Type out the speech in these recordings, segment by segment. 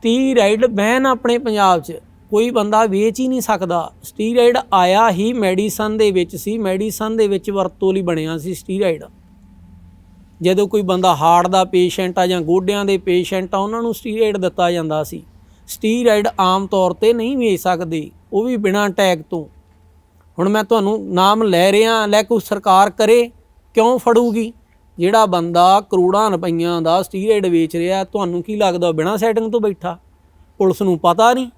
Steroid ban ਆਪਣੇ ਪੰਜਾਬ 'ਚ, ਕੋਈ ਬੰਦਾ ਵੇਚ ਹੀ ਨਹੀਂ ਸਕਦਾ। ਸਟੀਰਾਇਡ ਆਇਆ ਹੀ ਮੈਡੀਸਨ ਦੇ ਵਿੱਚ ਸੀ, ਮੈਡੀਸਨ ਦੇ ਵਿੱਚ ਵਰਤੋਂ ਲਈ ਬਣਿਆ ਸੀ ਸਟੀਰਾਇਡ ਜਦੋਂ ਕੋਈ ਬੰਦਾ ਹਾਰਟ ਦਾ ਪੇਸ਼ੈਂਟ ਆ ਜਾਂ ਗੋਡਿਆਂ ਦੇ ਪੇਸ਼ੈਂਟ ਆ, ਉਹਨਾਂ ਨੂੰ ਸਟੀਰਾਇਡ ਦਿੱਤਾ ਜਾਂਦਾ ਸੀ। ਸਟੀਰਾਇਡ ਆਮ ਤੌਰ ਤੇ ਨਹੀਂ ਵੇਚ ਸਕਦੇ, ਉਹ ਵੀ ਬਿਨਾਂ ਟੈਗ ਤੋਂ। ਹੁਣ ਮੈਂ ਤੁਹਾਨੂੰ ਨਾਮ ਲੈ ਰਿਹਾ, ਲੈ ਕੋਈ ਸਰਕਾਰ ਕਰੇ, ਕਿਉਂ ਫੜੂਗੀ? ਜਿਹੜਾ ਬੰਦਾ ਕਰੋੜਾਂ ਰੁਪਈਆਂ ਦਾ ਸਟੀਰਾਇਡ ਵੇਚ ਰਿਹਾ, ਤੁਹਾਨੂੰ ਕੀ ਲੱਗਦਾ ਬਿਨਾਂ ਸੈਟਿੰਗ ਤੋਂ ਬੈਠਾ? ਪੁਲਿਸ ਨੂੰ ਪਤਾ ਨਹੀਂ।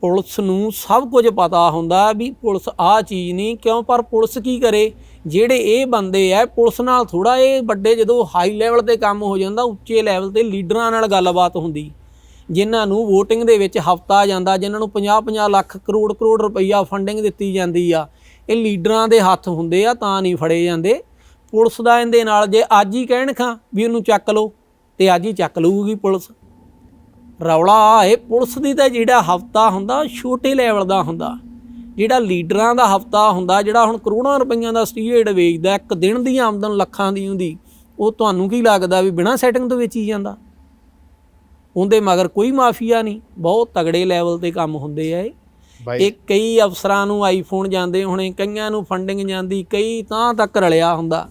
ਪੁਲਿਸ ਨੂੰ ਸਭ ਕੁਝ ਪਤਾ ਹੁੰਦਾ ਵੀ ਪੁਲਿਸ ਆਹ ਚੀਜ਼ ਨਹੀਂ, ਕਿਉਂ? ਪਰ ਪੁਲਿਸ ਕੀ ਕਰੇ? ਜਿਹੜੇ ਇਹ ਬੰਦੇ ਆ, ਪੁਲਿਸ ਨਾਲ ਥੋੜਾ ਇਹ ਵੱਡੇ ਜਦੋਂ ਹਾਈ ਲੈਵਲ ਤੇ ਕੰਮ ਹੋ ਜਾਂਦਾ, ਉੱਚੇ ਲੈਵਲ ਤੇ ਲੀਡਰਾਂ ਨਾਲ ਗੱਲਬਾਤ ਹੁੰਦੀ। ਜਿਨ੍ਹਾਂ ਨੂੰ VOTING ਦੇ ਵਿੱਚ ਹਫਤਾ ਜਾਂਦਾ, ਜਿਨ੍ਹਾਂ ਨੂੰ 50-50 ਲੱਖ ਕਰੋੜ ਕਰੋੜ ਰੁਪਈਆ ਫੰਡਿੰਗ ਦਿੱਤੀ ਜਾਂਦੀ ਆ, ਇਹ ਲੀਡਰਾਂ ਦੇ ਹੱਥ ਹੁੰਦੇ ਆ, ਤਾਂ ਨਹੀਂ ਫੜੇ ਜਾਂਦੇ। ਪੁਲਿਸ ਦਾ ਇਹਦੇ ਨਾਲ ਜੇ ਅੱਜ ਹੀ ਕਹਿਣ ਖਾਂ ਵੀ ਉਹਨੂੰ ਚੱਕ ਲਓ ਤੇ ਅੱਜ ਹੀ ਚੱਕ ਲਊਗੀ ਪੁਲਿਸ। ਰੌਲਾ ਆ ਇਹ ਪੁਲਿਸ ਦੀ ਤਾਂ ਜਿਹੜਾ ਹਫਤਾ ਹੁੰਦਾ ਛੋਟੇ ਲੈਵਲ ਦਾ ਹੁੰਦਾ। ਜਿਹੜਾ ਲੀਡਰਾਂ ਦਾ ਹਫਤਾ ਹੁੰਦਾ ਜਿਹੜਾ ਹੁਣ ਕਰੋੜਾਂ ਰੁਪਈਆਂ ਦਾ ਸਟੀਰੇਟ ਵੇਚਦਾ ਇੱਕ ਦਿਨ ਦੀ ਆਮਦਨ ਲੱਖਾਂ ਦੀ ਹੁੰਦੀ ਉਹ ਤੁਹਾਨੂੰ ਕੀ ਲੱਗਦਾ ਵੀ ਬਿਨਾਂ ਸੈਟਿੰਗ ਤੋਂ ਵੇਚੀ ਜਾਂਦਾ? ਉਹਦੇ ਮਗਰ ਕੋਈ ਮਾਫੀਆ ਨਹੀਂ ਬਹੁਤ ਤਗੜੇ ਲੈਵਲ ਤੇ ਕੰਮ ਹੁੰਦੇ ਆ ਇਹ। ਕਈ ਅਫਸਰਾਂ ਨੂੰ ਆਈਫੋਨ ਜਾਂਦੇ ਹੋਣੇ ਕਈਆਂ ਨੂੰ ਫੰਡਿੰਗ ਜਾਂਦੀ ਕਈ ਤਾਂ ਤੱਕ ਰਲਿਆ ਹੁੰਦਾ।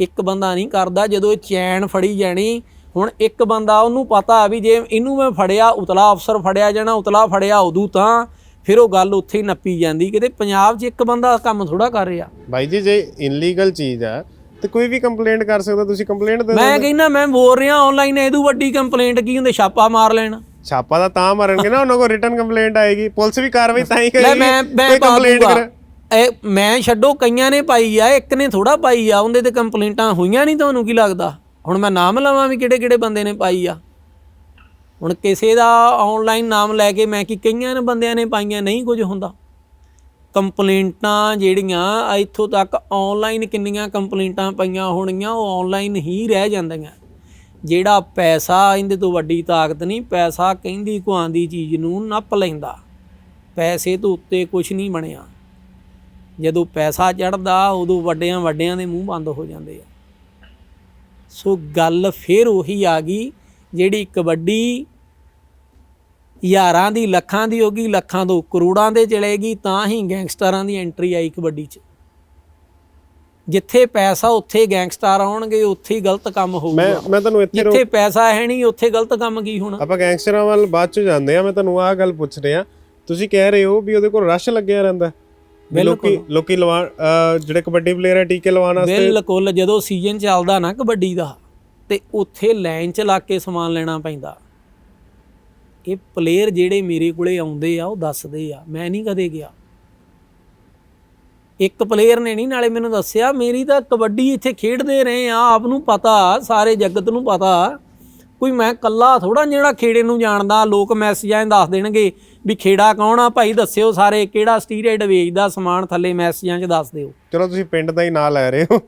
ਇੱਕ ਬੰਦਾ ਨਹੀਂ ਕਰਦਾ ਜਦੋਂ ਇਹ ਚੈਨ ਫੜੀ ਜਾਣੀ ਹੁਣ ਇੱਕ ਬੰਦਾ ਉਹਨੂੰ ਪਤਾ ਵੀ ਜੇ ਇਹਨੂੰ ਮੈਂ ਫੜਿਆ ਉਤਲਾ ਅਫਸਰ ਫੜਿਆ ਜਾਣਾ ਉਤਲਾ ਫੜਿਆ ਉਦੋਂ ਤਾਂ ਫਿਰ ਉਹ ਗੱਲ ਉੱਥੇ ਹੀ ਨੱਪੀ ਜਾਂਦੀ ਕਿਤੇ ਪੰਜਾਬ 'ਚ ਇੱਕ ਬੰਦਾ ਕੰਮ ਥੋੜਾ ਕਰ ਰਿਹਾ। ਬਾਈ ਜੀ ਜੇ ਇਨਲੀਗਲ ਚੀਜ਼ ਹੈ ਤੇ ਕੋਈ ਵੀ ਕੰਪਲੇਂਟ ਕਰ ਸਕਦਾ ਤੁਸੀਂ ਕੰਪਲੇਂਟ ਦੇ ਮੈਂ ਕਹਿੰਦਾ ਮੈਂ ਬੋਲ ਰਿਹਾ ਆਨਲਾਈਨ ਇਹਦੂ ਵੱਡੀ ਕੰਪਲੇਂਟ ਕੀ ਹੁੰਦੇ ਛਾਪਾ ਮਾਰ ਲੈਣ। ਛਾਪਾ ਤਾਂ ਤਾਂ ਮਾਰਨਗੇ ਨਾ ਉਹਨਾਂ ਕੋਲ ਰਿਟਨ ਕੰਪਲੇਂਟ ਆਏਗੀ ਪੁਲਿਸ ਵੀ ਕਾਰਵਾਈ ਤਾਂ ਹੀ ਕਰੇਗੀ ਮੈਂ ਮੈਂ ਕੰਪਲੇਂਟ ਕਰ। ਇਹ ਮੈਂ ਛੱਡੋ, ਕਈਆਂ ਨੇ ਪਾਈ ਆ, ਇੱਕ ਨੇ ਥੋੜਾ ਪਾਈ ਆ, ਉਹਦੇ ਤੇ ਕੰਪਲੇਂਟਾਂ ਹੋਈਆਂ ਨਹੀਂ ਤੁਹਾਨੂੰ ਕੀ ਲੱਗਦਾ? ਹੁਣ ਮੈਂ ਨਾਮ ਲਵਾਂ ਵੀ ਕਿਹੜੇ ਕਿਹੜੇ ਬੰਦੇ ਨੇ ਪਾਈ ਆ। ਹੁਣ ਕਿਸੇ ਦਾ ਆਨਲਾਈਨ ਨਾਮ ਲੈ ਕੇ ਮੈਂ ਕਿ ਕਈਆਂ ਨੇ ਬੰਦਿਆਂ ਨੇ ਪਾਈਆਂ, ਨਹੀਂ ਕੁਝ ਹੁੰਦਾ। ਕੰਪਲੇਂਟਾਂ ਜਿਹੜੀਆਂ ਇੱਥੋਂ ਤੱਕ ਆਨਲਾਈਨ ਕਿੰਨੀਆਂ ਕੰਪਲੇਂਟਾਂ ਪਈਆਂ ਹੋਣਗੀਆਂ, ਉਹ ਆਨਲਾਈਨ ਹੀ ਰਹਿ ਜਾਂਦੀਆਂ। ਜਿਹੜਾ ਪੈਸਾ ਇਹਦੇ ਤੋਂ ਵੱਡੀ ਤਾਕਤ ਨਹੀਂ, ਪੈਸਾ ਕਹਿੰਦੀ ਕੁਆਂਦੀ ਚੀਜ਼ ਨੂੰ ਨੱਪ ਲੈਂਦਾ। ਪੈਸੇ ਤੋਂ ਉੱਤੇ ਕੁਝ ਨਹੀਂ ਬਣਿਆ। ਜਦੋਂ ਪੈਸਾ ਚੜਦਾ ਉਦੋਂ ਵੱਡਿਆਂ ਵੱਡਿਆਂ ਦੇ ਮੂੰਹ ਬੰਦ ਹੋ ਜਾਂਦੇ ਆ। ਸੋ ਗੱਲ ਫਿਰ ਉਹੀ ਆ ਗਈ ਜਿਹੜੀ ਕਬੱਡੀ ਹਜ਼ਾਰਾਂ ਦੀ ਲੱਖਾਂ ਦੀ ਹੋਗੀ ਲੱਖਾਂ ਤੋਂ ਕਰੋੜਾਂ ਦੇ ਚਲੇਗੀ ਤਾਂ ਹੀ ਗੈਂਗਸਟਰਾਂ ਦੀ ਐਂਟਰੀ ਆਈ ਕਬੱਡੀ 'ਚ। ਜਿੱਥੇ ਪੈਸਾ ਉੱਥੇ ਗੈਂਗਸਟਰ ਆਉਣਗੇ ਉੱਥੇ ਹੀ ਗਲਤ ਕੰਮ ਮੈਂ ਹੋਊਗਾ। ਮੈਂ ਤੁਹਾਨੂੰ ਇੱਥੇ ਜਿੱਥੇ ਪੈਸਾ ਹੈ ਨਹੀਂ ਉੱਥੇ ਗਲਤ ਕੰਮ ਕੀ ਹੋਣਾ? ਆਪਾਂ ਗੈਂਗਸਟਰਾਂ ਵੱਲ ਬਾਅਦ ਚ ਜਾਂਦੇ ਆ ਮੈਂ ਤੁਹਾਨੂੰ ਆਹ ਗੱਲ ਪੁੱਛ ਰਿਹਾ ਤੁਸੀਂ ਕਹਿ ਰਹੇ ਹੋ ਵੀ ਉਹਦੇ ਕੋਲ ਰਸ਼ ਲੱਗਿਆ ਰਹਿੰਦਾ। ਵੀ ਲੋਕੀ ਲੋਕੀ ਲਵਾ ਅਹ ਜਿਹੜੇ ਕਬੱਡੀ ਪਲੇਅਰ ਹੈ ਟੀਕੇ ਲਵਾਉਣ ਵਾਸਤੇ ਬਿਲਕੁਲ ਜਦੋਂ ਸੀਜ਼ਨ ਚੱਲਦਾ ਨਾ ਕਬੱਡੀ ਦਾ ਤੇ ਉੱਥੇ ਲਾਈਨ 'ਚ ਲਾ ਕੇ ਸਮਾਨ ਲੈਣਾ ਪੈਂਦਾ। ਇਹ ਪਲੇਅਰ ਜਿਹੜੇ ਮੇਰੇ ਕੋਲੇ ਆਉਂਦੇ ਆ ਉਹ ਦੱਸਦੇ ਆ ਮੈਂ ਨਹੀਂ ਕਦੇ ਗਿਆ। ਇੱਕ ਪਲੇਅਰ ਨੇ ਨਹੀਂ ਨਾਲੇ ਮੈਨੂੰ ਦੱਸਿਆ ਮੇਰੀ ਤਾਂ ਕਬੱਡੀ ਇੱਥੇ ਖੇਡਦੇ ਰਹੇ ਆ ਆਪ ਨੂੰ ਪਤਾ ਸਾਰੇ ਜਗਤ ਨੂੰ ਪਤਾ। ਕੋਈ ਮੈਂ ਕੱਲਾ ਥੋੜਾ ਜਿਹੜਾ ਖੇੜੇ ਨੂੰ ਜਾਣਦਾ ਲੋਕ ਮੈਸੇਜਾਂ 'ਚ ਦੱਸ ਦੇਣਗੇ ਵੀ ਖੇੜਾ ਕੌਣ ਆ? ਭਾਈ ਦੱਸਿਓ ਸਾਰੇ ਕਿਹੜਾ ਸਟੀਰੇਡ ਵੇਚਦਾ ਸਮਾਨ ਥੱਲੇ ਮੈਸੇਜਾਂ 'ਚ ਦੱਸ ਦਿਓ। ਚਲੋ ਤੁਸੀਂ ਪਿੰਡ ਦਾ ਹੀ ਨਾਂ ਲੈ ਰਹੇ ਹੋ।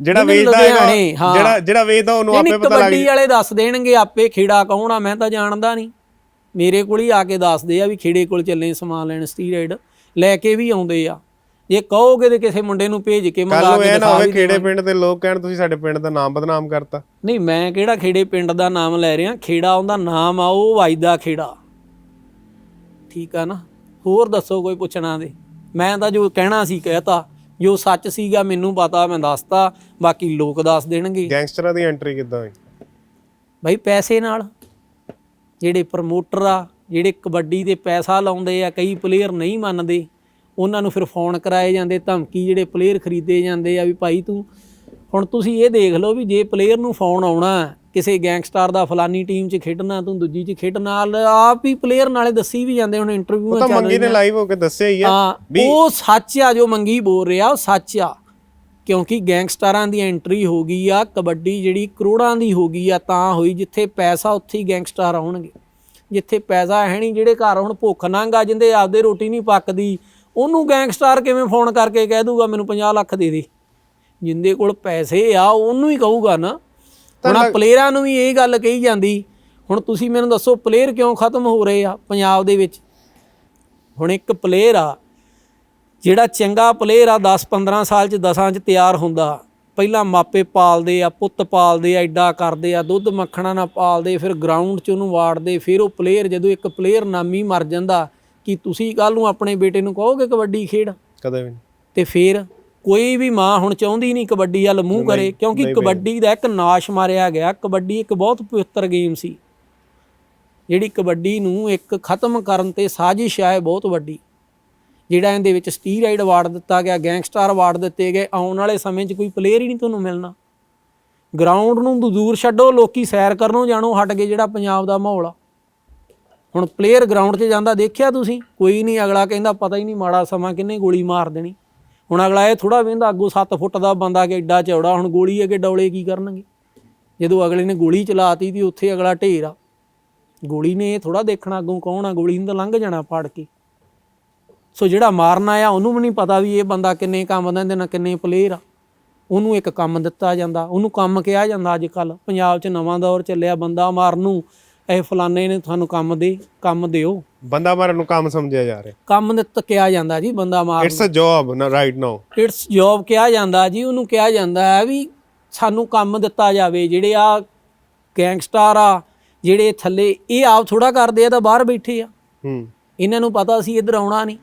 ਜਿਹੜਾ ਵੇਚਦਾ ਹੈਗਾ। ਜਿਹੜਾ ਜਿਹੜਾ ਵੇਚਦਾ ਉਹਨੂੰ ਆਪੇ ਪਤਾ ਲੱਗ ਕਬੱਡੀ ਵਾਲੇ ਦੱਸ ਦੇਣਗੇ ਆਪੇ ਖੇੜਾ ਕੌਣ ਆ? ਮੈਂ ਤਾਂ ਜਾਣਦਾ ਨਹੀਂ। ਮੇਰੇ ਕੋਲ ਹੀ ਆ ਕੇ ਦੱਸਦੇ ਆ ਵੀ ਖੇੜੇ ਕੋਲ ਚੱਲੇ ਸਮਾਨ ਲੈਣ ਸਟੀਰਾਇਡ ਲੈ ਕੇ ਵੀ ਆਉਂਦੇ ਆ। ਜੇ ਕਹੋਗੇ ਤੇ ਕਿਸੇ ਮੁੰਡੇ ਨੂੰ ਭੇਜ ਕੇ ਮੰਗਾ ਕੇ ਇਹ ਨਾ ਦਿਖਾ ਹੋਵੇ ਵੀ ਖੇੜੇ ਪਿੰਡ ਦੇ ਲੋਕ ਕਹਿਣ ਤੁਸੀਂ ਸਾਡੇ ਪਿੰਡ ਦਾ ਨਾਮ ਬਦਨਾਮ ਕਰਤਾ। ਨਹੀਂ ਮੈਂ ਕਿਹੜਾ ਖੇੜੇ ਪਿੰਡ ਦਾ ਨਾਮ ਲੈ ਰਿਹਾ? ਖੇੜਾ ਉਹਦਾ ਨਾਮ ਆ ਉਹ ਵਾਜਦਾ ਖੇੜਾ। ਠੀਕ ਆ ਨਾ? ਹੋਰ ਦੱਸੋ ਕੋਈ ਪੁੱਛਣਾ ਦੇ ਮੈਂ ਤਾਂ ਜੋ ਕਹਿਣਾ ਸੀ ਕਹਿਤਾ। ਜੋ ਸੱਚ ਸੀਗਾ ਮੈਨੂੰ ਪਤਾ ਮੈਂ ਦੱਸਤਾ। ਬਾਕੀ ਲੋਕ ਦੱਸ ਦੇਣਗੇ। ਗੈਂਗਸਟਰਾਂ ਦੀ ਐਂਟਰੀ ਕਿੱਦਾਂ ਹੋਈ? ਭਾਈ ਪੈਸੇ ਨਾਲ। ਜਿਹੜੇ ਪ੍ਰਮੋਟਰ ਆ ਜਿਹੜੇ ਕਬੱਡੀ ਤੇ ਪੈਸਾ ਲਾਉਂਦੇ ਆ ਕਈ ਪਲੇਅਰ ਨਹੀਂ ਮੰਨਦੇ। ਉਹਨਾਂ ਨੂੰ ਫਿਰ ਫੋਨ ਕਰਾਏ ਜਾਂਦੇ ਧਮਕੀ ਜਿਹੜੇ ਪਲੇਅਰ ਖਰੀਦੇ ਜਾਂਦੇ ਆ ਵੀ ਭਾਈ ਤੂੰ ਹੁਣ ਤੁਸੀਂ ਇਹ ਦੇਖ ਲਓ ਵੀ ਜੇ ਪਲੇਅਰ ਨੂੰ ਫੋਨ ਆਉਣਾ ਕਿਸੇ ਗੈਂਗਸਟਰ ਦਾ ਫਲਾਨੀ ਟੀਮ 'ਚ ਖੇਡਣਾ ਤੂੰ ਦੂਜੀ 'ਚ ਖੇਡਣ ਨਾਲ ਆਪ ਹੀ ਪਲੇਅਰ ਨਾਲੇ ਦੱਸੀ ਵੀ ਜਾਂਦੇ ਹੁਣ ਤਾਂ ਚੱਲ ਮੰਗੀ ਨੇ ਲਾਈਵ ਹੋ ਕੇ ਦੱਸਿਆ ਹੀ ਹਾਂ ਉਹ ਸੱਚ ਆ ਜੋ ਮੰਗੀ ਬੋਲ ਰਿਹਾ ਉਹ ਸੱਚ ਆ। ਕਿਉਂਕਿ ਗੈਂਗਸਟਰਾਂ ਦੀ ਐਂਟਰੀ ਹੋ ਗਈ ਆ ਕਬੱਡੀ ਜਿਹੜੀ ਕਰੋੜਾਂ ਦੀ ਹੋ ਗਈ ਆ ਤਾਂ ਹੋਈ ਜਿੱਥੇ ਪੈਸਾ ਉੱਥੇ ਹੀ ਗੈਂਗਸਟਰ ਆਉਣਗੇ। ਜਿੱਥੇ ਪੈਸਾ ਹੈ ਨਹੀਂ ਜਿਹੜੇ ਘਰ ਹੁਣ ਭੁੱਖ ਨੰਗ ਆ ਜਿੰਦੇ ਆਪਦੇ ਰੋਟੀ ਨਹੀਂ ਪੱਕਦੀ ਉਹਨੂੰ ਗੈਂਗਸਟਰ ਕਿਵੇਂ ਫੋਨ ਕਰਕੇ ਕਹਿ ਦੂਗਾ ਮੈਨੂੰ 50 ਲੱਖ ਦੇ ਦੇ। ਜਿੰਦੇ ਕੋਲ ਪੈਸੇ ਆ ਉਹਨੂੰ ਹੀ ਕਹੂਗਾ ਨਾ। ਹੁਣ ਆਹ ਪਲੇਅਰਾਂ ਨੂੰ ਵੀ ਇਹ ਗੱਲ ਕਹੀ ਜਾਂਦੀ ਹੁਣ ਤੁਸੀਂ ਮੈਨੂੰ ਦੱਸੋ ਪਲੇਅਰ ਕਿਉਂ ਖਤਮ ਹੋ ਰਹੇ ਆ ਪੰਜਾਬ ਦੇ ਵਿੱਚ? ਹੁਣ ਇੱਕ ਪਲੇਅਰ ਆ ਜਿਹੜਾ ਚੰਗਾ ਪਲੇਅਰ ਆ 10 15 ਸਾਲ ਚ 10ਾਂ ਚ ਤਿਆਰ ਹੁੰਦਾ। ਪਹਿਲਾਂ ਮਾਪੇ ਪਾਲਦੇ ਆ ਪੁੱਤ ਪਾਲਦੇ ਆ ਐਡਾ ਕਰਦੇ ਆ ਦੁੱਧ ਮੱਖਣਾ ਨਾਲ ਪਾਲਦੇ ਫਿਰ ਗਰਾਊਂਡ 'ਚ ਉਹਨੂੰ ਵਾੜਦੇ ਫਿਰ ਉਹ ਪਲੇਅਰ ਜਦੋਂ ਇੱਕ ਪਲੇਅਰ ਨਾਮੀ ਮਰ ਜਾਂਦਾ ਕਿ ਤੁਸੀਂ ਕੱਲ ਨੂੰ ਆਪਣੇ ਬੇਟੇ ਨੂੰ ਕਹੋਗੇ ਕਬੱਡੀ ਖੇਡ? ਕਦੇ ਵੀ ਨਹੀਂ। ਤੇ ਫਿਰ ਕੋਈ ਵੀ ਮਾਂ ਹੁਣ ਚਾਹੁੰਦੀ ਨਹੀਂ ਕਬੱਡੀ ਵੱਲ ਮੂੰਹ ਕਰੇ ਕਿਉਂਕਿ ਕਬੱਡੀ ਦਾ ਇੱਕ ਨਾਸ਼ ਮਾਰਿਆ ਗਿਆ। ਕਬੱਡੀ ਇੱਕ ਬਹੁਤ ਪਵਿੱਤਰ ਗੇਮ ਸੀ। ਜਿਹੜੀ ਕਬੱਡੀ ਨੂੰ ਇੱਕ ਖਤਮ ਕਰਨ ਤੇ ਸਾਜ਼ਿਸ਼ ਹੈ ਬਹੁਤ ਵੱਡੀ। ਜਿਹੜਾ ਇਹਦੇ ਵਿੱਚ ਸਟੀਰਾਇਡ ਅਵਾਰਡ ਦਿੱਤਾ ਗਿਆ ਗੈਂਗਸਟਰ ਅਵਾਰਡ ਦਿੱਤੇ ਗਏ ਆਉਣ ਵਾਲੇ ਸਮੇਂ 'ਚ ਕੋਈ ਪਲੇਅਰ ਹੀ ਨਹੀਂ ਤੁਹਾਨੂੰ ਮਿਲਣਾ। ਗਰਾਊਂਡ ਨੂੰ ਦੂਰ ਛੱਡੋ ਲੋਕੀ ਸੈਰ ਕਰਨੋਂ ਜਾਣੋ ਹਟ ਗਏ ਜਿਹੜਾ ਪੰਜਾਬ ਦਾ ਮਾਹੌਲ ਆ। ਹੁਣ ਪਲੇਅਰ ਗਰਾਊਂਡ 'ਚ ਜਾਂਦਾ ਦੇਖਿਆ ਤੁਸੀਂ? ਕੋਈ ਨਹੀਂ, ਅਗਲਾ ਕਹਿੰਦਾ ਪਤਾ ਹੀ ਨਹੀਂ ਮਾੜਾ ਸਮਾਂ ਕਿੰਨੇ ਗੋਲੀ ਮਾਰ ਦੇਣੀ। ਹੁਣ ਅਗਲਾ ਇਹ ਥੋੜਾ ਵੇਂਦਾ ਅੱਗੋਂ 7 ਫੁੱਟ ਦਾ ਬੰਦਾ ਕਿ ਐਡਾ ਚੌੜਾ, ਹੁਣ ਗੋਲੀ ਅੱਗੇ ਡੌਲੇ ਕੀ ਕਰਨਗੇ? ਜਦੋਂ ਅਗਲੇ ਨੇ ਗੋਲੀ ਚਲਾਤੀ ਤੇ ਉੱਥੇ ਅਗਲਾ ਢੇਰ ਆ। ਗੋਲੀ ਨੇ ਇਹ ਥੋੜਾ ਦੇਖਣਾ ਅੱਗੋਂ ਕੌਣ ਆ? ਗੋਲੀ ਨੂੰ ਤਾਂ ਲੰਘ ਜਾਣਾ ਫਾੜ ਕੇ। ਸੋ ਜਿਹੜਾ ਮਾਰਨਾ ਆ ਉਹਨੂੰ ਵੀ ਨਹੀਂ ਪਤਾ ਵੀ ਇਹ ਬੰਦਾ ਕਿੰਨੇ ਕੰਮ ਦਾ ਇਹਦੇ ਨਾਲ ਕਿੰਨੇ ਪਲੇਅਰ ਆ। ਉਹਨੂੰ ਇੱਕ ਕੰਮ ਦਿੱਤਾ ਜਾਂਦਾ, ਉਹਨੂੰ ਕੰਮ ਕਿਹਾ ਜਾਂਦਾ ਅੱਜ ਕੱਲ ਪੰਜਾਬ 'ਚ ਨਵਾਂ ਦੌਰ ਚੱਲਿਆ ਬੰਦਾ ਮਾਰਨ ਨੂੰ। ਇਹ ਫਲਾਣੇ ਨੇ ਤੁਹਾਨੂੰ ਕੰਮ ਦੇ ਕੰਮ ਦਿਓ। ਬੰਦਾ ਮਾਰਨ ਨੂੰ ਕੰਮ ਸਮਝਿਆ ਜਾ ਰਿਹਾ। ਕੰਮ ਦਿੱਤਾ ਕਿਹਾ ਜਾਂਦਾ ਜੀ ਬੰਦਾ ਮਾਰ ਇਟਸ ਅ ਜੌਬ ਨਾ ਰਾਈਟ ਨਾਓ ਇਟਸ ਜੌਬ ਕਿਹਾ ਜਾਂਦਾ ਜੀ ਉਹਨੂੰ ਕਿਹਾ ਜਾਂਦਾ ਹੈ ਵੀ ਸਾਨੂੰ ਕੰਮ ਦਿੱਤਾ ਜਾਵੇ। ਜਿਹੜੇ ਆ ਗੈਂਗਸਟਰ ਆ ਜਿਹੜੇ ਥੱਲੇ ਇਹ ਆਪ ਥੋੜਾ ਕਰਦੇ ਆ ਤਾਂ ਬਾਹਰ ਬੈਠੇ ਆ। ਹੂੰ। ਇਹਨਾਂ ਨੂੰ ਪਤਾ ਸੀ ਇੱਧਰ ਆਉਣਾ ਨਹੀਂ।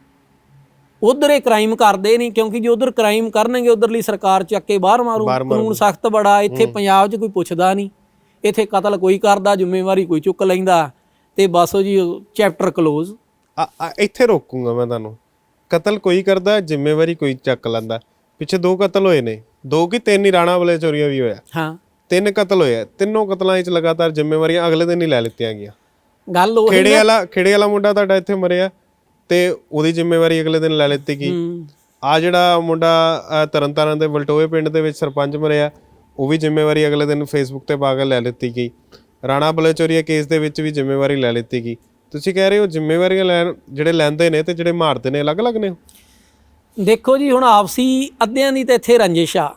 ਉਧਰ ਇਹ ਕ੍ਰਾਈਮ ਕਰਦੇ ਨਹੀਂ ਕਿਉਂਕਿ ਜੇ ਉਧਰ ਕ੍ਰਾਈਮ ਕਰਨਗੇ ਉਧਰਲੀ ਸਰਕਾਰ ਚੱਕ ਕੇ ਬਾਹਰ ਮਾਰੂ। ਕਾਨੂੰਨ ਸਖਤ ਬੜਾ ਇੱਥੇ ਪੰਜਾਬ 'ਚ ਕੋਈ ਪੁੱਛਦਾ ਨਹੀਂ। ਇੱਥੇ ਕਤਲ ਕੋਈ ਕਰਦਾ ਜ਼ਿੰਮੇਵਾਰੀ ਕੋਈ ਚੁੱਕ ਲੈਂਦਾ ਤੇ ਬਸ ਉਹ ਜੀ ਚੈਪਟਰ ਕਲੋਜ਼ ਇੱਥੇ ਰੋਕੂੰਗਾ ਮੈਂ ਤੁਹਾਨੂੰ। ਕਤਲ ਕੋਈ ਕਰਦਾ ਜ਼ਿੰਮੇਵਾਰੀ ਕੋਈ ਚੱਕ ਲੈਂਦਾ। ਪਿੱਛੇ ਦੋ ਕਤਲ ਹੋਏ ਨੇ। ਦੋ ਕੀ ਤਿੰਨ ਹੀ ਰਾਣਾ ਵਾਲੇ ਚੋਰੀਆਂ ਵੀ ਹੋਇਆ। ਹਾਂ। ਤਿੰਨ ਕਤਲ ਹੋਏ ਆ। ਤਿੰਨੋਂ ਕਤਲਾਂ ਵਿੱਚ ਲਗਾਤਾਰ ਜ਼ਿੰਮੇਵਾਰੀਆਂ ਅਗਲੇ ਦਿਨ ਹੀ ਲੈ ਲਿੱਤੀਆਂ ਗਈਆਂ। ਗੱਲ ਉਹ ਖੇੜੇ ਵਾਲਾ ਖੇੜੇ ਵਾਲਾ ਮੁੰਡਾ ਤੁਹਾਡਾ ਇੱਥੇ ਮਰਿਆ ਤੇ ਉਹਦੀ ਜ਼ਿੰਮੇਵਾਰੀ ਅਗਲੇ ਦਿਨ ਲੈ ਲਿੱਤੀ ਗਈ। ਆ ਜਿਹੜਾ ਮੁੰਡਾ ਤਰਨਤਾਰਨ ਦੇ ਵਲਟੋਏ ਪਿੰਡ ਦੇ ਵਿੱਚ ਸਰਪੰਚ ਮਰਿਆ। ਉਹ ਵੀ ਜ਼ਿੰਮੇਵਾਰੀ ਅਗਲੇ ਦਿਨ ਫੇਸਬੁੱਕ ਤੇ ਪਾ ਕੇ ਲੈ ਲਿੱਤੀ ਗਈ। ਰਾਣਾ ਬਲੇਚੋਰੀਆ ਕੇਸ ਦੇ ਵਿੱਚ ਵੀ ਜ਼ਿੰਮੇਵਾਰੀ ਲੈ ਲਿੱਤੀ ਗਈ। ਤੁਸੀਂ ਕਹਿ ਰਹੇ ਹੋ ਜ਼ਿੰਮੇਵਾਰੀਆਂ ਲੈਣ ਜਿਹੜੇ ਲੈਂਦੇ ਨੇ ਤੇ ਜਿਹੜੇ ਮਾਰਦੇ ਨੇ ਅਲੱਗ-ਅਲੱਗ ਨੇ ਦੇਖੋ ਜੀ ਹੁਣ ਆਪਸੀ ਅੱਧਿਆਂ ਦੀ ਤਾਂ ਇੱਥੇ ਰੰਜਿਸ਼ ਆ।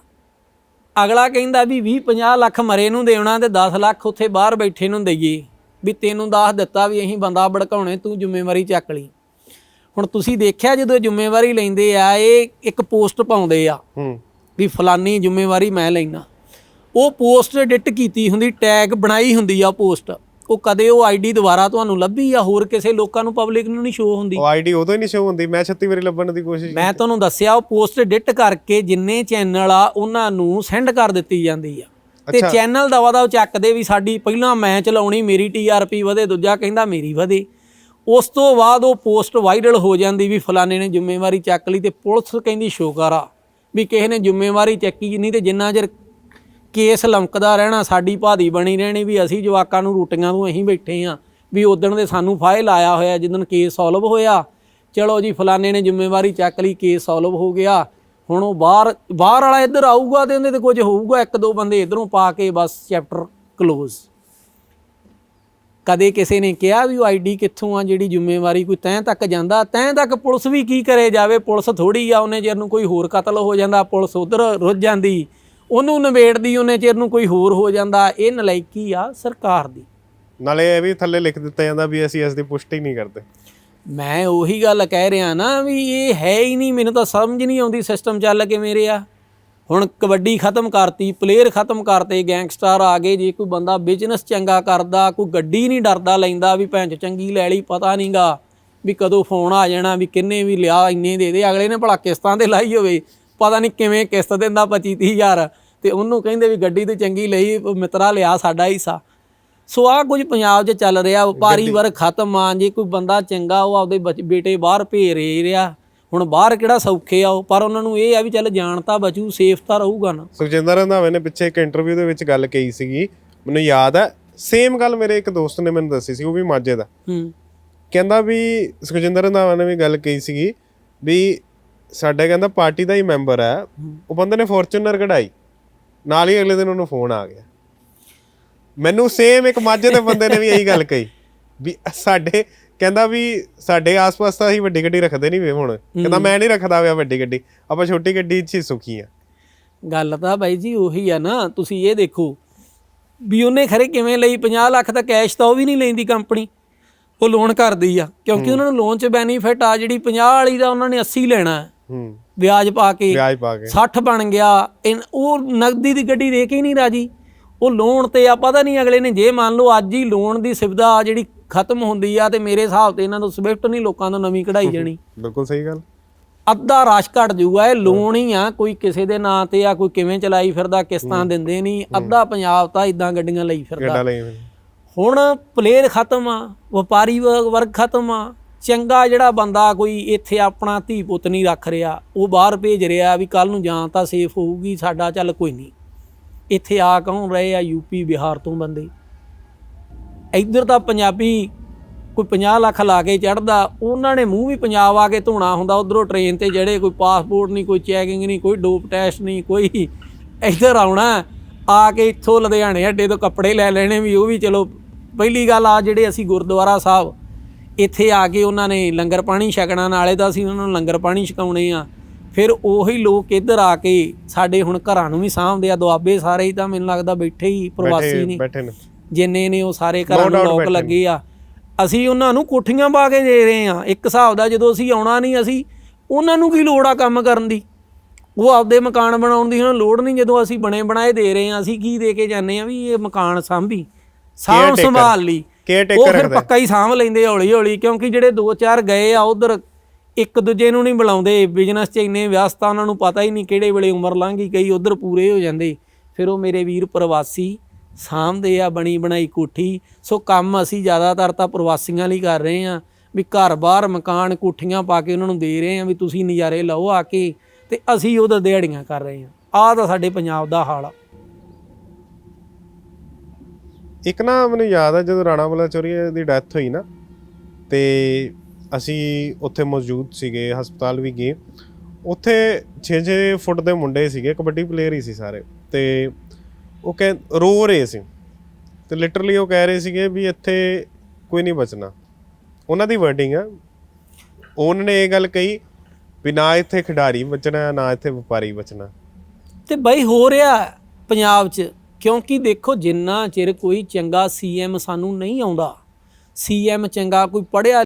ਅਗਲਾ ਕਹਿੰਦਾ ਵੀ 20 50 ਲੱਖ ਮਰੇ ਨੂੰ ਦੇਣਾ ਤੇ 10 ਲੱਖ ਉੱਥੇ ਬਾਹਰ ਬੈਠੇ ਨੂੰ ਦਈਏ। ਵੀ ਤੈਨੂੰ ਦੱਸ ਦਿੱਤਾ ਵੀ ਅਸੀਂ ਬੰਦਾ ਭੜਕਾਉਣੇ ਤੂੰ ਜ਼ਿੰਮੇਵਾਰੀ ਚੱਕ ਲਈ। ਹੁਣ ਤੁਸੀਂ ਦੇਖਿਆ ਜਦੋਂ ਜ਼ਿੰਮੇਵਾਰੀ ਲੈਂਦੇ ਆ ਇਹ ਇੱਕ ਪੋਸਟ ਪਾਉਂਦੇ ਆ ਹੂੰ। ਵੀ ਫਲਾਨੀ ਜ਼ਿੰਮੇਵਾਰੀ ਮੈਂ ਲੈਣਾ ਉਹ ਪੋਸਟ ਐਡਿਟ ਕੀਤੀ ਹੁੰਦੀ ਟੈਗ ਬਣਾਈ ਹੁੰਦੀ ਆ ਪੋਸਟ। ਉਹ ਕਦੇ ਉਹ ਆਈਡੀ ਦੁਬਾਰਾ ਤੁਹਾਨੂੰ ਲੱਭੀ ਆ ਹੋਰ ਕਿਸੇ ਲੋਕਾਂ ਨੂੰ ਪਬਲਿਕ ਨੂੰ ਨਹੀਂ ਸ਼ੋ ਹੁੰਦੀ? ਉਹ ਆਈਡੀ ਉਦੋਂ ਹੀ ਨਹੀਂ ਸ਼ੋ ਹੁੰਦੀ। ਮੈਂ 36 ਵਾਰੀ ਲੱਭਣ ਦੀ ਕੋਸ਼ਿਸ਼ ਮੈਂ ਤੁਹਾਨੂੰ ਦੱਸਿਆ ਉਹ ਪੋਸਟ ਐਡਿਟ ਕਰਕੇ ਜਿੰਨੇ ਚੈਨਲ ਆ ਉਹਨਾਂ ਨੂੰ ਸੈਂਡ ਕਰ ਦਿੱਤੀ ਜਾਂਦੀ ਆ। ਤੇ ਚੈਨਲ ਦਾ ਚੱਕਦੇ ਵੀ ਸਾਡੀ ਪਹਿਲਾਂ ਮੈਂ ਚਲਾਉਣੀ ਮੇਰੀ ਟੀਆਰਪੀ ਵਧੇ ਦੂਜਾ ਕਹਿੰਦਾ ਮੇਰੀ ਵਧੇ। ਉਸ ਤੋਂ ਬਾਅਦ ਉਹ ਪੋਸਟ ਵਾਇਰਲ ਹੋ ਜਾਂਦੀ ਵੀ ਫਲਾਣੇ ਨੇ ਜ਼ਿੰਮੇਵਾਰੀ ਚੱਕ ਲਈ ਤੇ ਪੁਲਿਸ ਕਹਿੰਦੀ ਸ਼ੋਕਰ ਵੀ ਕਿਸੇ ਨੇ ਜ਼ਿੰਮੇਵਾਰੀ ਚੱਕੀ ਨਹੀਂ ਤੇ ਜਿੰਨਾ ਚਿਰ ਕੇਸ ਲਮਕਦਾ ਰਹਿਣਾ, ਸਾਡੀ ਭਾਦੀ ਬਣੀ ਰਹਿਣੀ ਵੀ ਅਸੀਂ ਜਵਾਕਾਂ ਨੂੰ ਰੋਟੀਆਂ ਤੋਂ ਅਸੀਂ ਬੈਠੇ ਆ ਵੀ ਉਦਣ ਦੇ ਸਾਨੂੰ ਫਾਇਲ ਆਇਆ ਹੋਇਆ, ਜਿੱਦਣ ਕੇਸ ਸੋਲਵ ਹੋਇਆ। ਚਲੋ ਜੀ, ਫਲਾਣੇ ਨੇ ਜ਼ਿੰਮੇਵਾਰੀ ਚੱਕ ਲਈ, ਕੇਸ ਸੋਲਵ ਹੋ ਗਿਆ। ਹੁਣ ਉਹ ਬਾਹਰ ਬਾਹਰ ਵਾਲਾ ਇੱਧਰ ਆਊਗਾ ਤੇ ਉਹਦੇ ਤੇ ਕੁਝ ਹੋਊਗਾ, ਇੱਕ ਦੋ ਬੰਦੇ ਇਧਰੋਂ ਪਾ ਕੇ ਬਸ ਚੈਪਟਰ ਕਲੋਜ਼ ਕਦੇ ਕਿਸੇ ਨੇ ਕਿਹਾ ਵੀ ਉਹ ਆਈਡੀ ਕਿੱਥੋਂ ਆ, ਜਿਹੜੀ ਜ਼ਿੰਮੇਵਾਰੀ ਕੋਈ ਤੈਂ ਤੱਕ ਜਾਂਦਾ, ਤੈਂ ਤੱਕ ਪੁਲਿਸ ਵੀ ਕੀ ਕਰੇ ਜਾਵੇ? ਪੁਲਿਸ ਥੋੜੀ ਆ, ਉਹਨੇ ਚਿਰ ਨੂੰ ਕੋਈ ਹੋਰ ਕਤਲ ਹੋ ਜਾਂਦਾ, ਪੁਲਿਸ ਉਧਰ ਰੁੱਝ ਜਾਂਦੀ। ਉਹਨੂੰ ਨਿਬੇੜਦੀ ਉਹਨੇ ਚਿਰ ਨੂੰ ਕੋਈ ਹੋਰ ਹੋ ਜਾਂਦਾ ਇਹ ਨਲਾਇਕੀ ਆ ਸਰਕਾਰ ਦੀ। ਨਾਲੇ ਇਹ ਵੀ ਥੱਲੇ ਲਿਖ ਦਿੱਤਾ ਜਾਂਦਾ ਵੀ ਅਸੀਂ ਇਸ ਦੀ ਪੁਸ਼ਟੀ ਨਹੀਂ ਕਰਦੇ। ਮੈਂ ਉਹੀ ਗੱਲ ਕਹਿ ਰਿਹਾ ਨਾ ਵੀ ਇਹ ਹੈ ਹੀ ਨਹੀਂ ਮੈਨੂੰ ਤਾਂ ਸਮਝ ਨਹੀਂ ਆਉਂਦੀ ਸਿਸਟਮ ਚੱਲ ਕੇ ਮੇਰੇ ਆ ਹੁਣ ਕਬੱਡੀ ਖਤਮ ਕਰਤੀ ਪਲੇਅਰ ਖਤਮ ਕਰਤੇ ਗੈਂਗਸਟਰ ਆ ਗਏ ਜੇ ਕੋਈ ਬੰਦਾ ਬਿਜ਼ਨਸ ਚੰਗਾ ਕਰਦਾ ਕੋਈ ਗੱਡੀ ਨਹੀਂ ਡਰਦਾ ਲੈਂਦਾ ਵੀ ਭੈਣ ਚੰਗੀ ਲੈ ਲਈ ਪਤਾ ਨਹੀਂਗਾ ਵੀ ਕਦੋਂ ਫੋਨ ਆ ਜਾਣਾ ਵੀ ਕਿੰਨੇ ਵੀ ਲਿਆ ਇੰਨੇ ਦੇ ਦੇ ਅਗਲੇ ਨੇ ਭਲਾ ਕਿਸ਼ਤਾਂ ਤੇ ਲਾਈ ਹੋਵੇ ਪਤਾ ਨਹੀਂ ਕਿਵੇਂ ਕਿਸ਼ਤ ਦਿੰਦਾ 25 ਹਜ਼ਾਰ। ਤੇ ਉਹਨੂੰ ਕਹਿੰਦੇ ਵੀ ਗੱਡੀ ਤੇ ਚੰਗੀ ਲਈ ਮਿੱਤਰਾ ਲਿਆ ਸਾਡਾ ਹਿੱਸਾ। ਸੋ ਆ ਕੁਝ ਪੰਜਾਬ 'ਚ ਚੱਲ ਰਿਹਾ ਵਪਾਰੀ ਵਰਗ ਖਤਮ ਆ ਜੇ ਕੋਈ ਬੰਦਾ ਚੰਗਾ ਉਹ ਆਪਦੇ ਬੇਟੇ ਬਾਹਰ ਭੇਜ ਰਹੇ। ਹੁਣ ਬਾਹਰ ਕਿਹੜਾ ਸੌਖੇ ਆ ਉਹ? ਪਰ ਉਹਨਾਂ ਨੂੰ ਇਹ ਆ ਵੀ ਚੱਲ ਜਾਣ ਤਾਂ ਬਚੂ ਸੇਫ ਤਾਂ ਰਹੂਗਾ ਨਾ। ਸੁਖਜਿੰਦਰ ਰੰਧਾਵੇ ਨੇ ਪਿੱਛੇ ਇੱਕ ਇੰਟਰਵਿਊ ਦੇ ਵਿੱਚ ਗੱਲ ਕਹੀ ਸੀਗੀ ਮੈਨੂੰ ਯਾਦ ਹੈ ਸੇਮ ਗੱਲ ਮੇਰੇ ਇੱਕ ਦੋਸਤ ਨੇ ਮੈਨੂੰ ਦੱਸੀ ਸੀ ਉਹ ਵੀ ਮਾਝੇ ਦਾ। ਹੂੰ। ਕਹਿੰਦਾ ਵੀ ਸੁਖਜਿੰਦਰ ਰੰਧਾਵਾ ਨੇ ਵੀ ਗੱਲ ਕਹੀ ਸੀਗੀ ਵੀ ਸਾਡੇ ਕਹਿੰਦਾ ਪਾਰਟੀ ਦਾ ਹੀ ਮੈਂਬਰ ਹੈ। ਉਹ ਬੰਦੇ ਨੇ ਫੋਰਚੂਨਰ ਕਢਾਈ। ਨਾਲ ਹੀ ਅਗਲੇ ਦਿਨ ਉਹਨੂੰ ਫੋਨ ਆ ਗਿਆ। ਮੈਨੂੰ ਸੇਮ ਇੱਕ ਮਾਝੇ ਦੇ ਬੰਦੇ ਨੇ ਵੀ ਇਹੀ ਗੱਲ ਕਹੀ ਵੀ ਸਾਡੇ ਕਹਿੰਦਾ ਵੀ ਸਾਡੇ ਆਸ-ਪਾਸ ਤਾਂ ਅਸੀਂ ਵੱਡੀ ਗੱਡੀ ਰੱਖਦੇ ਨਹੀਂ ਵੇ ਹੁਣ। ਕਹਿੰਦਾ ਮੈਂ ਨਹੀਂ ਰੱਖਦਾ ਵਿਆ ਵੱਡੀ ਗੱਡੀ ਆਪਾਂ ਛੋਟੀ ਗੱਡੀ 'ਚ ਹੀ ਸੁਖੀ ਆ। ਗੱਲ ਤਾਂ ਬਾਈ ਜੀ ਉਹੀ ਆ ਨਾ ਤੁਸੀਂ ਇਹ ਦੇਖੋ ਵੀ ਉਹਨੇ ਖਰੇ ਕਿਵੇਂ ਲਈ 50 ਲੱਖ ਦਾ ਕੈਸ਼ ਤਾਂ ਉਹ ਵੀ ਨਹੀਂ ਲੈਂਦੀ ਕੰਪਨੀ ਉਹ ਲੋਨ ਕਰਦੀ ਆ ਕਿਉਂਕਿ ਉਹਨਾਂ ਨੂੰ ਲੋਨ 'ਚ ਬੈਨੀਫਿਟ ਆ ਜਿਹੜੀ 50 ਵਾਲੀ ਦਾ ਉਹਨਾਂ ਨੇ 80 ਲੈਣਾ। ਹੈ। ਵਿਆਜ ਪਾ ਕੇ ਵਿਆਜ ਪਾ ਕੇ। 60 ਬਣ ਗਿਆ। ਉਹ ਨਗਦੀ ਦੀ ਗੱਡੀ ਦੇ ਕੇ ਹੀ ਨਹੀਂ ਰਾਜੀ। ਉਹ ਲੋਨ ਤੇ ਆ ਪਤਾ ਨਹੀਂ ਅਗਲੇ ਨੇ ਜੇ ਮੰਨ ਲਓ ਅੱਜ ਹੀ ਲੋਨ ਦੀ ਸੁਵਿਧਾ ਜਿਹੜੀ ਖਤਮ ਹੁੰਦੀ ਆ ਤੇ ਮੇਰੇ ਹਿਸਾਬ ਤੇ ਇਹਨਾਂ ਨੂੰ ਸਵਿਫਟ ਨਹੀਂ ਲੋਕਾਂ ਤੋਂ ਨਵੀਂ ਕਢਾਈ ਜਾਣੀ। ਬਿਲਕੁਲ ਸਹੀ ਗੱਲ। ਅੱਧਾ ਰਸ਼ ਘਟ ਜਾਊਗਾ ਇਹ ਲੋਨ ਹੀ ਆ ਕੋਈ ਕਿਸੇ ਦੇ ਨਾਂ ਤੇ ਆ ਕੋਈ ਕਿਵੇਂ ਚਲਾਈ ਫਿਰਦਾ ਕਿਸ਼ਤਾਂ ਦਿੰਦੇ ਨਹੀਂ ਅੱਧਾ ਪੰਜਾਬ ਤਾਂ ਇਦਾਂ ਗੱਡੀਆਂ ਲਈ ਫਿਰਦਾ। ਹੁਣ ਪਲੇਅਰ ਖਤਮ ਆ ਵਪਾਰੀ ਵਰਗ ਖਤਮ ਆ ਚੰਗਾ ਜਿਹੜਾ ਬੰਦਾ ਕੋਈ ਇੱਥੇ ਆਪਣਾ ਧੀ ਪੁੱਤ ਨਹੀਂ ਰੱਖ ਰਿਹਾ, ਉਹ ਬਾਹਰ ਭੇਜ ਰਿਹਾ ਵੀ ਕੱਲ ਨੂੰ ਜਾਂ ਤਾਂ ਸੇਫ ਹੋਊਗੀ, ਸਾਡਾ ਚੱਲ ਕੋਈ ਨਹੀਂ। ਇੱਥੇ ਆ ਕੌਣ ਰਹੇ ਆ ਯੂਪੀ ਬਿਹਾਰ ਤੋਂ ਬੰਦੇ? ਇੱਧਰ ਤਾਂ ਪੰਜਾਬੀ ਕੋਈ 50 ਲੱਖ ਲਾ ਕੇ ਚੜਦਾ ਉਹਨਾਂ ਨੇ ਮੂੰਹ ਵੀ ਪੰਜਾਬ ਆ ਕੇ ਧੋਣਾ ਹੁੰਦਾ, ਉਧਰੋਂ ਟ੍ਰੇਨ ਤੇ ਜਿਹੜੇ ਕੋਈ ਪਾਸਪੋਰਟ ਨਹੀਂ, ਕੋਈ ਚੈਕਿੰਗ ਨਹੀਂ, ਕੋਈ ਡੋਪ ਟੈਸਟ ਨਹੀਂ, ਕੋਈ ਇੱਧਰ ਆਉਣਾ, ਆ ਕੇ ਇੱਥੋਂ ਲੁਧਿਆਣੇ ਅੱਡੇ ਤੋਂ ਕੱਪੜੇ ਲੈ ਲੈਣੇ ਵੀ, ਉਹ ਵੀ ਚਲੋ, ਪਹਿਲੀ ਗੱਲ ਆ ਜਿਹੜੇ ਅਸੀਂ ਗੁਰਦੁਆਰਾ ਸਾਹਿਬ ਇੱਥੇ ਆ ਕੇ ਉਹਨਾਂ ਨੇ ਲੰਗਰ ਪਾਣੀ ਛਕਣਾ ਨਾਲੇ ਤਾਂ ਅਸੀਂ ਉਹਨਾਂ ਨੂੰ ਲੰਗਰ ਪਾਣੀ ਛਕਾਉਣੇ ਆ। ਫਿਰ ਉਹੀ ਲੋਕ ਇੱਧਰ ਆ ਕੇ ਸਾਡੇ ਹੁਣ ਘਰਾਂ ਨੂੰ ਵੀ ਸਾਂਭਦੇ ਆ ਦੁਆਬੇ ਸਾਰੇ ਹੀ ਤਾਂ ਮੈਨੂੰ ਲੱਗਦਾ ਬੈਠੇ ਹੀ ਪ੍ਰਵਾਸੀ ਨੇ। ਬੈਠੇ ਨੇ। ਜਿੰਨੇ ਨੇ ਉਹ ਸਾਰੇ ਘਰਾਂ ਨੂੰ ਲੋਕ। ਲੱਗੇ ਆ। ਅਸੀਂ ਉਹਨਾਂ ਨੂੰ ਕੋਠੀਆਂ ਪਾ ਕੇ ਦੇ ਰਹੇ ਆ ਇੱਕ ਹਿਸਾਬ ਦਾ ਜਦੋਂ ਅਸੀਂ ਆਉਣਾ ਨਹੀਂ ਅਸੀਂ ਉਹਨਾਂ ਨੂੰ ਕੀ ਲੋੜ ਆ ਕੰਮ ਕਰਨ ਦੀ? ਉਹ ਆਪਦੇ ਮਕਾਨ ਬਣਾਉਣ ਦੀ ਉਹਨਾਂ ਨੂੰ ਲੋੜ ਨਹੀਂ ਜਦੋਂ ਅਸੀਂ ਬਣੇ ਬਣਾਏ ਦੇ ਰਹੇ ਆ ਅਸੀਂ ਕੀ ਦੇ ਕੇ ਜਾਂਦੇ ਆ ਵੀ ਇਹ ਮਕਾਨ ਸਾਂਭੀ ਸਾਂਭ। ਸੰਭਾਲ ਲਈ। Caretaker ਉਹ ਫਿਰ ਰੱਖਦਾ। ਪੱਕਾ ਹੀ ਸਾਂਭ ਲੈਂਦੇ ਹੌਲੀ ਹੌਲੀ ਕਿਉਂਕਿ ਜਿਹੜੇ ਦੋ ਚਾਰ ਗਏ ਆ ਉਧਰ ਇੱਕ ਦੂਜੇ ਨੂੰ ਨਹੀਂ ਬੁਲਾਉਂਦੇ। ਬਿਜ਼ਨਸ 'ਚ ਇੰਨੇ ਵਿਅਸਤ ਆ ਉਹਨਾਂ ਨੂੰ ਪਤਾ ਹੀ ਨਹੀਂ ਕਿਹੜੇ ਵੇਲੇ ਉਮਰ ਲੰਘ ਗਈ ਕਈ ਉਧਰ ਪੂਰੇ ਹੋ ਜਾਂਦੇ। ਫਿਰ ਉਹ ਮੇਰੇ ਵੀਰ ਪ੍ਰਵਾਸੀ ਸਾਂਭਦੇ ਆ ਬਣੀ ਬਣਾਈ ਕੋਠੀ। ਸੋ ਕੰਮ ਅਸੀਂ ਜ਼ਿਆਦਾਤਰ ਤਾਂ ਪ੍ਰਵਾਸੀਆਂ ਲਈ ਕਰ ਰਹੇ ਆ ਵੀ ਘਰ-ਬਾਰ ਮਕਾਨ ਕੋਠੀਆਂ ਪਾ ਕੇ ਉਹਨਾਂ ਨੂੰ ਦੇ ਰਹੇ ਆ ਵੀ ਤੁਸੀਂ ਨਜ਼ਾਰੇ ਲਓ ਆ ਕੇ ਤੇ ਅਸੀਂ ਉਹਦਾ ਦਿਹਾੜੀਆਂ ਕਰ ਰਹੇ ਆ। ਆਹ ਤਾਂ ਸਾਡੇ ਪੰਜਾਬ ਦਾ ਹਾਲ ਆ। ਇੱਕ ਨਾ ਮੈਨੂੰ ਯਾਦ ਆ ਜਦੋਂ ਰਾਣਾ ਬਲਾਚੌਰੀਆ ਦੀ ਡੈਥ ਹੋਈ ਨਾ, ਤੇ ਅਸੀਂ ਉੱਥੇ ਮੌਜੂਦ ਸੀਗੇ, ਹਸਪਤਾਲ ਵੀ ਗਏ। ਉੱਥੇ 6-6 ਫੁੱਟ ਦੇ ਮੁੰਡੇ ਸੀਗੇ, ਕਬੱਡੀ ਪਲੇਅਰ ਹੀ ਸੀ ਸਾਰੇ। ਤੇ ਉਹ ਕਹਿ, ਰੋ ਰਹੇ ਸੀ। ਤੇ ਲਿਟਰਲੀ ਉਹ ਕਹਿ ਰਹੇ ਸੀਗੇ ਵੀ ਇੱਥੇ ਕੋਈ ਨਹੀਂ ਬਚਣਾ। ਉਹਨਾਂ ਦੀ ਵਰਡਿੰਗ ਆ, ਉਹਨਾਂ ਨੇ ਇਹ ਗੱਲ ਕਹੀ ਵੀ ਨਾ ਇੱਥੇ ਖਿਡਾਰੀ ਬਚਣਾ, ਨਾ ਇੱਥੇ ਵਪਾਰੀ ਬਚਣਾ। ਤੇ ਬਈ ਹੋ ਰਿਹਾ ਪੰਜਾਬ 'ਚ। ਕਿਉਂਕਿ ਦੇਖੋ ਜਿੰਨਾ ਚਿਰ ਕੋਈ ਚੰਗਾ ਸੀਐਮ ਸਾਨੂੰ ਨਹੀਂ ਆਉਂਦਾ ਸੀਐਮ ਚੰਗਾ ਕੋਈ ਪੜਿਆ